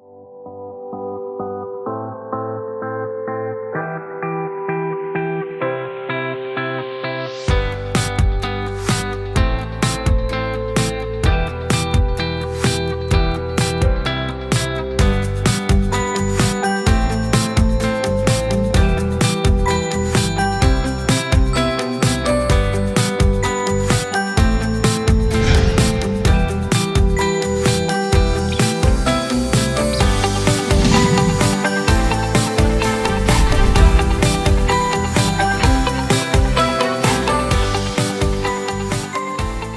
you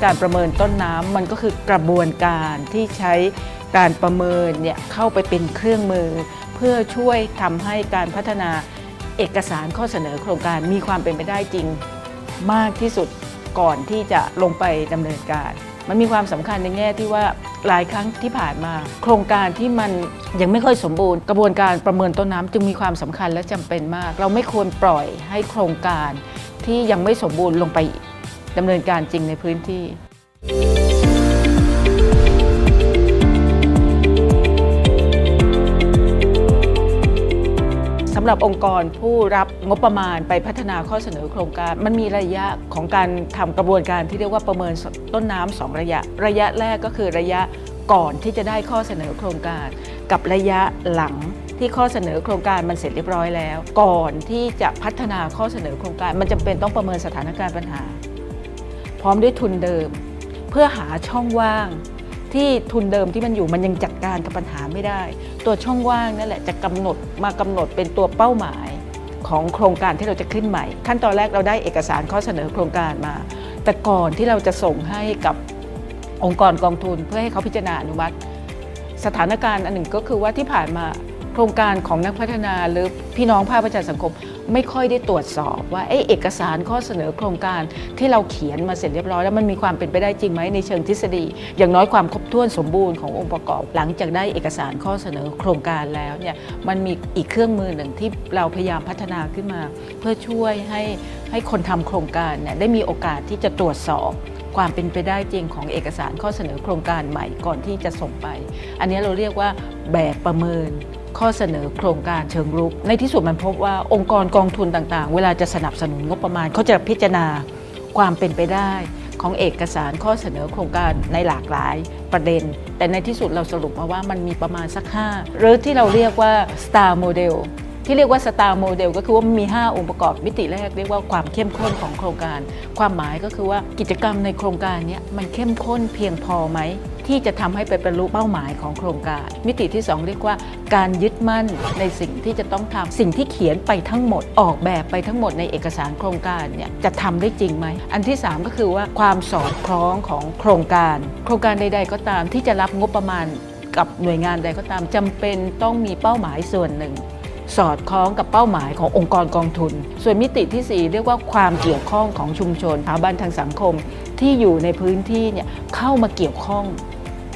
การประเมินต้นน้ำมันก็คือกระบวนการที่ใช้การประเมินเนี่ยเข้าไปเป็นเครื่องมือ เพื่อช่วยทำให้การพัฒนาเอกสารข้อเสนอโครงการมีความเป็นไปได้จริงมากที่สุดก่อนที่จะลงไปดำเนินการ มันมีความสำคัญในแง่ที่ว่าหลายครั้งที่ผ่านมา โครงการที่มันยังไม่ค่อยสมบูรณ์ กระบวนการประเมินต้นน้ำจึงมีความสำคัญและจำเป็นมาก เราไม่ควรปล่อยให้โครงการที่ยังไม่สมบูรณ์ลงไป ดำเนินการจริงในพื้นที่สำหรับองค์กรผู้รับงบประมาณไปพัฒนาข้อเสนอโครงการ มันมีระยะของการทำกระบวนการที่เรียกว่าประเมินต้นน้ำสองระยะ ระยะแรกก็คือระยะก่อนที่จะได้ข้อเสนอโครงการ กับระยะหลังที่ข้อเสนอโครงการมันเสร็จเรียบร้อยแล้ว ก่อนที่จะพัฒนาข้อเสนอโครงการ มันจำเป็นต้องประเมินสถานการณ์ปัญหา พร้อมด้วยทุนเดิม เพื่อหาช่องว่างที่ทุนเดิมที่มันอยู่มันยังจัดการกับปัญหาไม่ได้ ตัวช่องว่างนั่นแหละจะกำหนดมากำหนดเป็นตัวเป้าหมายของโครงการที่เราจะขึ้นใหม่ ขั้นตอนแรกเราได้เอกสารข้อเสนอโครงการมา แต่ก่อนที่เราจะส่งให้กับองค์กรกองทุนเพื่อให้เขาพิจารณาอนุมัติ สถานการณ์อันหนึ่งก็คือว่าที่ผ่านมาโครงการของนักพัฒนาหรือพี่น้องภาคประชาสังคม ไม่ค่อยได้ตรวจสอบว่าเอเอกสารข้อเสนอโครงการที่เราเขียนมาเสร็จเรียบร้อยแล้วมันมีความเป็นไปได้จริงไหมในเชิงทฤษฎี อย่างน้อยความครบถ้วนสมบูรณ์ขององค์ประกอบ หลังจากได้เอกสารข้อเสนอโครงการแล้วเนี่ยมันมีอีกเครื่องมือหนึ่งที่เราพยายามพัฒนาขึ้นมา เพื่อช่วยให้ให้คนทำโครงการเนี่ยได้มีโอกาสที่จะตรวจสอบความเป็นไปได้จริงของเอกสารข้อเสนอโครงการใหม่ก่อนที่จะส่งไป อันนี้เราเรียกว่าแบบประเมิน ข้อเสนอโครงการเชิงรุก ในที่สุดมันพบว่าองค์กรกองทุนต่างๆ เวลาจะสนับสนุนงบประมาณเขาจะพิจารณาความเป็นไปได้ของเอกสารข้อเสนอโครงการในหลากหลายประเด็น แต่ในที่สุดเราสรุปมาว่ามันมีประมาณสัก 5 หรือที่เราเรียกว่า star model ที่เรียกว่า star model ก็คือว่ามี 5 องค์ประกอบมิติแรกเรียกว่าความเข้มข้นของโครงการ ความหมายก็คือว่ากิจกรรมในโครงการนี้มันเข้มข้นเพียงพอไหม ที่จะทำให้ไปบรรลุเป้าหมายของโครงการ มิติที่ 2 เรียกว่า การยึดมั่นในสิ่งที่จะต้องทำสิ่งที่เขียนไปทั้งหมด ออกแบบไปทั้งหมดในเอกสารโครงการเนี่ยจะทำได้จริงไหม อันที่ 3 ก็คือว่าความสอดคล้องของโครงการ โครงการใด ๆ ก็ตามที่จะรับงบประมาณกับหน่วยงานใดก็ตามจำเป็นต้องมีเป้าหมายส่วนหนึ่ง สอดคล้องกับเป้าหมายขององค์กรกองทุน ส่วนมิติที่ 4 เรียกว่าความเกี่ยวข้องของชุมชนสถาบันทางสังคมที่อยู่ในพื้นที่เนี่ยเข้ามาเกี่ยวข้อง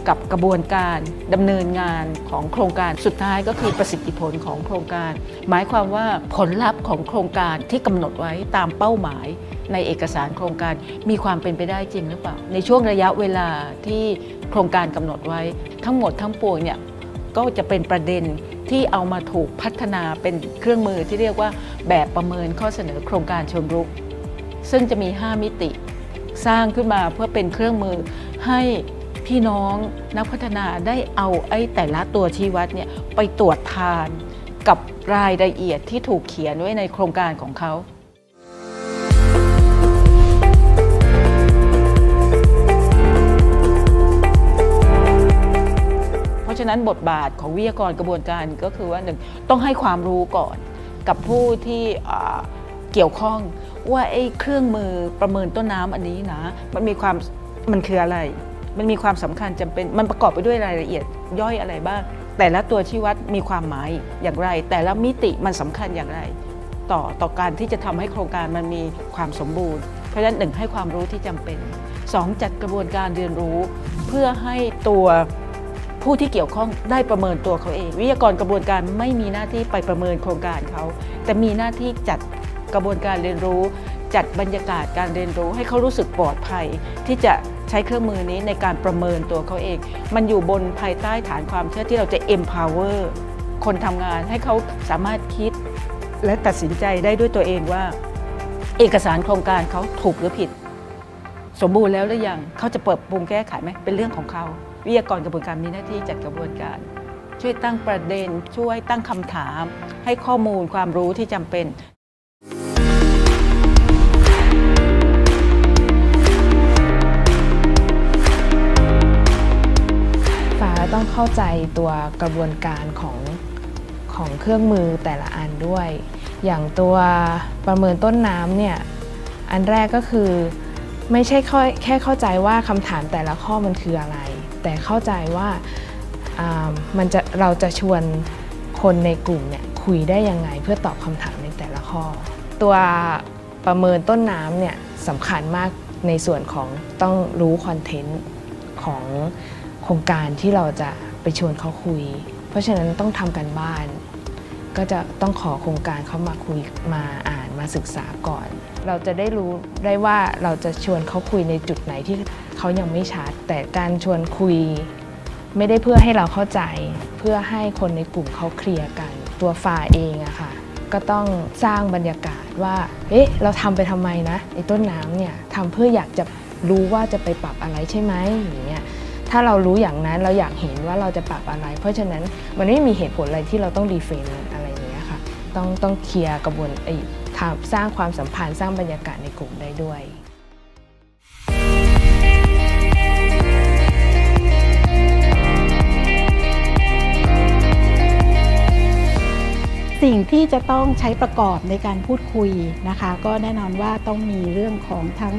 กับกระบวนการดำเนินงานของโครงการสุดท้ายก็คือประสิทธิผลของโครงการ หมายความว่าผลลัพธ์ของโครงการที่กำหนดไว้ตามเป้าหมายในเอกสารโครงการมีความเป็นไปได้จริงหรือเปล่า ในช่วงระยะเวลาที่โครงการกำหนดไว้ทั้งหมดทั้งปวงเนี่ยก็จะเป็นประเด็นที่เอามาถูกพัฒนาเป็นเครื่องมือที่เรียกว่าแบบประเมินข้อเสนอโครงการเชิงรุก ซึ่งจะมี 5 มิติ สร้างขึ้นมาเพื่อเป็นเครื่องมือให้ พี่น้องนักพัฒนาได้เอาไอ้แต่ละตัวชี้วัดเนี่ยไปตรวจทานกับรายละเอียดที่ถูกเขียนไว้ในโครงการของเขาเพราะฉะนั้นบทบาทของวิทยากรกระบวนการก็คือว่าหนึ่งต้องให้ความรู้ก่อนกับผู้ที่เกี่ยวข้องว่าไอ้เครื่องมือประเมินต้นน้ำอันนี้นะ มันมีความมันคืออะไร มันมีความสำคัญจำเป็นมันประกอบไปด้วยรายละเอียดย่อยอะไรบ้าง แต่ละตัวชี้วัดมีความหมายอย่างไร แต่ละมิติมันสำคัญอย่างไร ต่อต่อการที่จะทำให้โครงการมันมีความสมบูรณ์ เพราะฉะนั้นหนึ่งให้ความรู้ที่จำเป็นสองจัดกระบวนการเรียนรู้ เพื่อให้ตัวผู้ที่เกี่ยวข้องได้ประเมินตัวเขาเอง วิทยากรกระบวนการไม่มีหน้าที่ไปประเมินโครงการเขา แต่มีหน้าที่จัดกระบวนการเรียนรู้ จัดบรรยากาศการเรียนรู้ ให้เขารู้สึกปลอดภัยที่จะ ใช้เครื่องมือนี้ในการประเมินตัวเขาเอง มันอยู่บนภายใต้ฐานความเชื่อที่เราจะ empower คนทำงานให้เขาสามารถคิดและตัดสินใจได้ด้วยตัวเองว่า เอกสารโครงการเขาถูกหรือผิด สมบูรณ์แล้วหรือยังเขาจะเปิดปรุงแก้ไขไหมเป็นเรื่องของเขาวิทยากรกระบวนการมีหน้าที่จัดกระบวนการ ช่วยตั้งประเด็น ช่วยตั้งคำถาม ให้ข้อมูลความรู้ที่จำเป็น ฟ้าต้องเข้าใจตัวกระบวนการของของเครื่องมือแต่ละอันด้วย อย่างตัวประเมินต้นน้ำเนี่ย อันแรกก็คือไม่ใช่ค่แค่เข้าใจว่าคำถามแต่ละข้อมันคืออะไร แต่เข้าใจว่ามันจะเราจะชวนคนในกลุ่มเนี่ยคุยได้ยังไงเพื่อตอบคำถามในแต่ละข้อ ตัวประเมินต้นน้ำเนี่ยสำคัญมากในส่วนของต้องรู้คอนเทนต์ของ โครงการที่เราจะไปชวนเขาคุย เพราะฉะนั้นต้องทำกันบ้าน ก็จะต้องขอโครงการเขามาคุยมาอ่านมาศึกษาก่อน เราจะได้รู้ได้ว่าเราจะชวนเขาคุยในจุดไหนที่เขายังไม่ชัด แต่การชวนคุยไม่ได้เพื่อให้เราเข้าใจ เพื่อให้คนในกลุ่มเขาเคลียร์กัน ตัวฝ่าเองอะค่ะก็ต้องสร้างบรรยากาศว่า เอ๊ะ เราทำไปทำไมนะไอ้ต้นน้ำเนี่ยทำเพื่ออยากจะรู้ว่าจะไปปรับอะไรใช่ไหมอย่างเงี้ย ถ้าเรารู้อย่างนั้นเราอยากเห็นว่าเราจะปรับอะไร เพราะฉะนั้นมันไม่มีเหตุผลอะไรที่เราต้องดีเฟนอะไรอย่างเงี้ยค่ะต้องต้องเคลียร์กระบวนไอ้สร้างความสัมพันธ์สร้างบรรยากาศในกลุ่มได้ด้วยสิ่งที่จะต้องใช้ประกอบในการพูดคุยนะคะ ก็แน่นอนว่าต้องมีเรื่องของทั้ง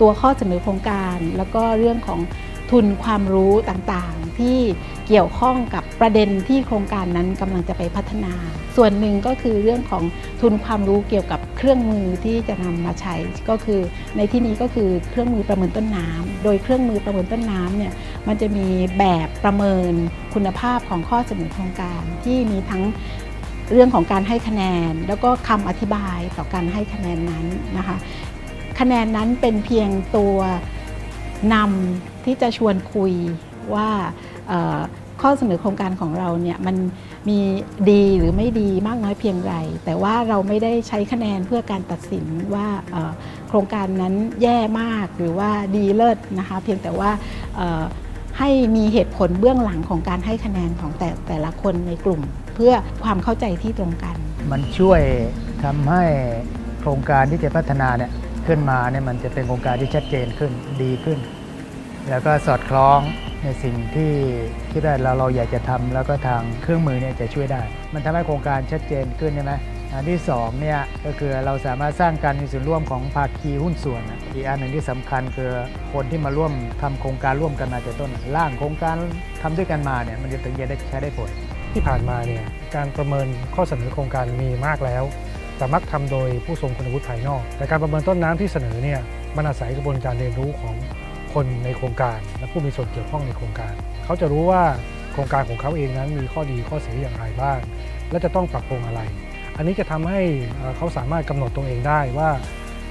ตัวข้อเสนอโครงการ แล้วก็เรื่องของ ทุนความรู้ต่างๆ ที่เกี่ยวข้องกับประเด็นที่โครงการนั้นกำลังจะไปพัฒนา ส่วนหนึ่งก็คือเรื่องของทุนความรู้เกี่ยวกับเครื่องมือที่จะนำมาใช้ก็คือในที่นี้ก็คือเครื่องมือประเมินต้นน้ำโดยเครื่องมือประเมินต้นน้ำเนี่ยมันจะมีแบบประเมินคุณภาพของข้อเสนอโครงการที่มีทั้งเรื่องของการให้คะแนน แล้วก็คำอธิบายต่อการให้คะแนนนั้นนะคะ คะแนนนั้นเป็นเพียงตัวนำ ที่จะชวนคุยว่าข้อเสนอโครงการของเราเนี่ยมันมีดีหรือไม่ดีมากน้อยเพียงไร แต่ว่าเราไม่ได้ใช้คะแนนเพื่อการตัดสินว่าโครงการนั้นแย่มากหรือว่าดีเลิศนะคะ เพียงแต่ว่าให้มีเหตุผลเบื้องหลังของการให้คะแนนของแต่แต่ละคนในกลุ่ม เพื่อความเข้าใจที่ตรงกัน มันช่วยทำให้โครงการที่จะพัฒนาเนี่ยขึ้นมาเนี่ยมันจะเป็นโครงการที่ชัดเจนขึ้นดีขึ้น แล้วก็สอดคล้องในสิ่งที่คิดว่าเราเราอยากจะทำแล้วก็ทางเครื่องมือเนี่ยจะช่วยได้ มันทำให้โครงการชัดเจนขึ้นใช่ไหมอันที่สองเนี่ยก็คือเราสามารถสร้างการมีส่วนร่วมของภาคีหุ้นส่วนอีกอันหนึ่งที่สำคัญคือคนที่มาร่วมทำโครงการร่วมกันมาแต่ต้นร่างโครงการทำด้วยกันมาเนี่ยมันจะถึงจะได้ใช้ได้ผล ที่ผ่านมาเนี่ยการประเมินข้อเสนอโครงการมีมากแล้วแต่มักทำโดยผู้ทรงคุณวุฒิภายนอก แต่การประเมินต้นน้ำที่เสนอเนี่ยมันอาศัยกระบวนการเรียนรู้ของ คนในโครงการและผู้มีส่วนเกี่ยวข้องในโครงการ เขาจะรู้ว่าโครงการของเขาเองนั้นมีข้อดีข้อเสียอย่างไรบ้าง และจะต้องปรับปรุงอะไร อันนี้จะทำให้เขาสามารถกำหนดตัวเองได้ว่า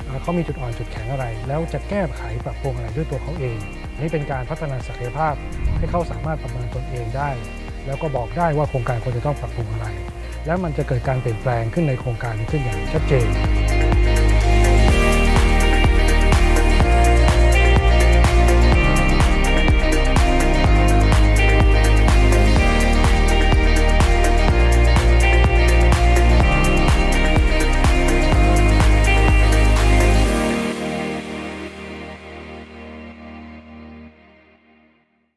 เอ่อเขามีจุดอ่อนจุดแข็งอะไร แล้วจะแก้ไขปรับปรุงอะไรด้วยตัวเขาเอง นี่เป็นการพัฒนาศักยภาพให้เขาสามารถประเมินตนเองได้ แล้วก็บอกได้ว่าโครงการควรจะต้องปรับปรุงอะไร แล้วมันจะเกิดการเปลี่ยนแปลงขึ้นในโครงการขึ้นอย่างชัดเจน